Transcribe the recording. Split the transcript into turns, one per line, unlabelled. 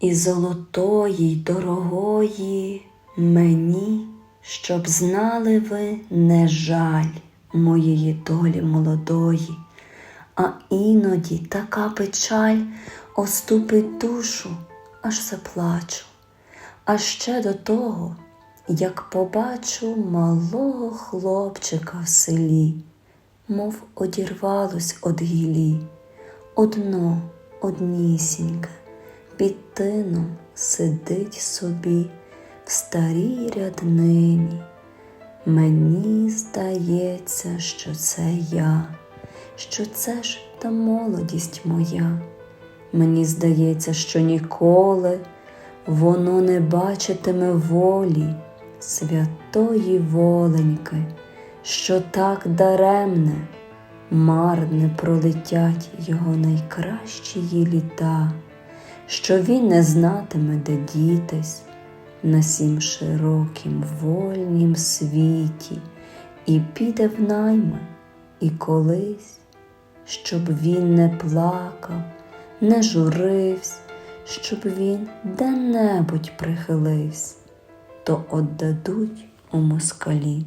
і золотої, й дорогої мені, щоб знали ви не жаль моєї долі молодої, а іноді така печаль оступить душу, аж заплачу. А ще до того, як побачу малого хлопчика в селі, мов одірвалось од гілі, одно, однісіньке, під тином сидить собі в старій ряднині. Мені здається, що це я, що це ж та молодість моя. Мені здається, що ніколи воно не бачитиме волі святої воленьки, що так даремне, марне пролетять його найкращі літа, що він не знатиме, де дітись на сім широкім вольнім світі, і піде в найми, і колись, щоб він не плакав, не журився, щоб він де-небудь прихилився, то отдадуть у москалі.